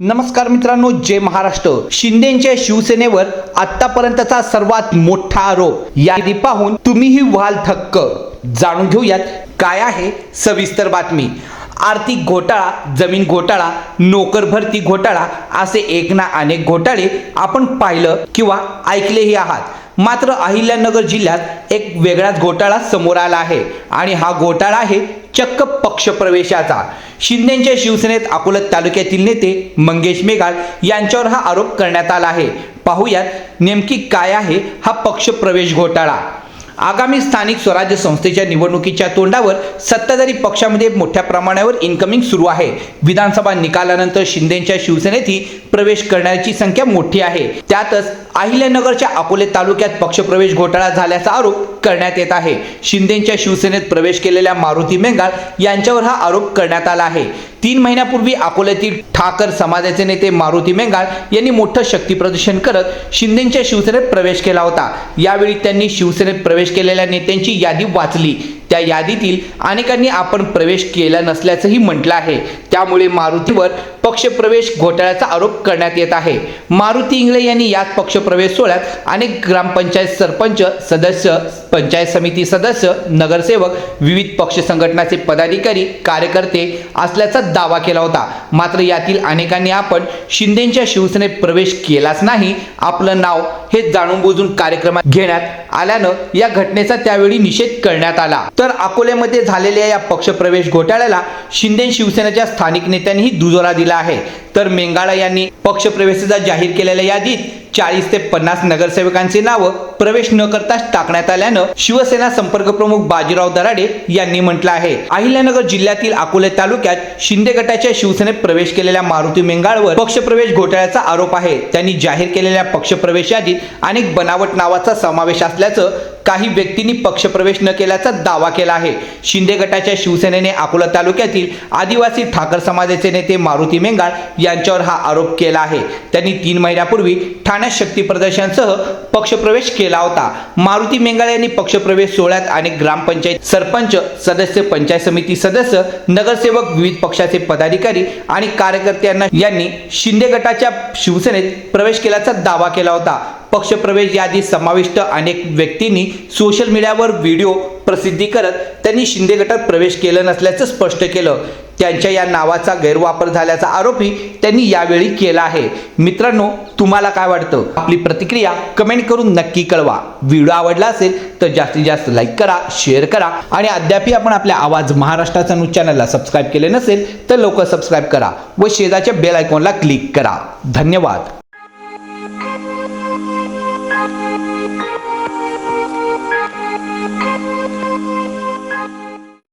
नमस्कार मित्रांनो जय महाराष्ट्र. शिंदेच्या शिवसेनेवर आतापर्यंतचा सर्वात मोठा आरोप. यादी पाहून तुम्हीही व्हाल थक्क. जाणून घेऊयात काय आहे सविस्तर बातमी. आर्थिक घोटाळा जमीन घोटाळा नोकर भरती घोटाळा असे एक ना अनेक घोटाळे आपण पाहिलं किंवा ऐकलेही आहात. मात्र अहिल्यानगर जिल्ह्यात एक वेगळाच घोटाळा समोर आला आहे आणि हा घोटाळा आहे चक्क पक्षप्रवेशाचा. शिंदेच्या शिवसेनेत अकोलत तालुक्यातील नेते मंगेश मेघाळ यांच्यावर हा आरोप करण्यात आला आहे. पाहूयात नेमकी काय आहे हा पक्षप्रवेश घोटाळा. आगामी स्थानिक स्वराज्य संस्थेच्या निवडणुकीच्या तोंडावर सत्ताधारी पक्षामध्ये मोठ्या प्रमाणावर इन्कमिंग सुरू आहे. विधानसभा निकालानंतर शिंदेच्या शिवसेनेतही प्रवेश करण्याची संख्या मोठी आहे. त्यातच अहिल्यानगरच्या अकोले तालुक्यात पक्षप्रवेश घोटाळा झाल्याचा आरोप करण्यात येत आहे. शिंदेच्या शिवसेनेत प्रवेश केलेल्या मारुती मेंगाळ यांच्यावर हा आरोप करण्यात आला आहे. तीन महिन्यापूर्वी अकोल्यातील ठाकर समाजाचे नेते मारुती मेंगाळ यांनी मोठं शक्ती प्रदर्शन करत शिंदेच्या शिवसेनेत प्रवेश केला होता. यावेळी त्यांनी शिवसेनेत प्रवेश केलेल्या नेत्यांची यादी वाचली. त्या यादीतील अनेकांनी आपण प्रवेश केला नसल्याचंही म्हटलं आहे. त्यामुळे मारुतीवर पक्षप्रवेश घोटाळ्याचा आरोप करण्यात येत आहे. मारुती इंगळे यांनी याच पक्षप्रवेश सोहळ्यात अनेक ग्रामपंचायत सरपंच सदस्य पंचायत समिती सदस्य नगरसेवक विविध पक्ष संघटनाचे पदाधिकारी कार्यकर्ते असल्याचा दावा केला होता. मात्र यातील अनेकांनी आपण शिंदेच्या शिवसेनेत प्रवेश केलाच नाही. आपलं नाव हे जाणून बुजून कार्यक्रमात घेण्यात आल्यानं या घटनेचा त्यावेळी निषेध करण्यात आला. तर अकोल्यामध्ये झालेल्या या पक्षप्रवेश घोटाळ्याला शिंदे शिवसेनेच्या स्थानिक नेत्यांनीही दुजोरा दिला आहे. तर मेंगाळा यांनी पक्षप्रवेशाचा जाहीर केलेल्या यादीत चाळीस ते पन्नास नगरसेवकांची नावं प्रवेश न करताच टाकण्यात आल्यानं शिवसेना संपर्क प्रमुख बाजीराव दराडे यांनी म्हटलं आहे. अहिल्यानगर जिल्ह्यातील अकोले तालुक्यात शिंदे गटाच्या शिवसेनेत प्रवेश केलेल्या मारुती मेंगाळवर पक्षप्रवेश घोटाळ्याचा आरोप आहे. त्यांनी जाहीर केलेल्या पक्षप्रवेश यादीत अनेक बनावट नावाचा समावेश असल्याचं काही व्यक्तींनी पक्षप्रवेश न केल्याचा दावा केला आहे. शिंदे गटाच्या शिवसेनेने अकोला तालुक्यातील आदिवासी ठाकर समाजाचे नेते मारुती मेंगाळ यांच्यावर हा आरोप केला आहे. त्यांनी तीन महिन्यापूर्वी ठाण्यात शक्ती प्रदर्शनसह पक्षप्रवेश केला होता. मारुती मेंगाळ यांनी पक्षप्रवेश सोहळ्यात अनेक ग्रामपंचायत सरपंच सदस्य पंचायत समिती सदस्य नगरसेवक विविध पक्षाचे पदाधिकारी आणि कार्यकर्त्यांना यांनी शिंदे गटाच्या शिवसेनेत प्रवेश केल्याचा दावा केला होता. पक्षप्रवेश यादीत समाविष्ट अनेक व्यक्तींनी सोशल मीडियावर व्हिडिओ प्रसिद्धी करत त्यांनी शिंदे गटात प्रवेश केलं नसल्याचं स्पष्ट केलं. त्यांच्या या नावाचा गैरवापर झाल्याचा आरोपही त्यांनी यावेळी केला आहे. मित्रांनो तुम्हाला काय वाटतं? आपली प्रतिक्रिया कमेंट करून नक्की कळवा. व्हिडिओ आवडला असेल तर जास्तीत जास्त लाईक करा शेअर करा आणि अद्यापही आपण आपल्या आवाज महाराष्ट्राचा न्यूज चॅनलला सबस्क्राईब केले नसेल तर लवकर सबस्क्राईब करा व शेजारच्या बेल आयकॉनला क्लिक करा. धन्यवाद. Música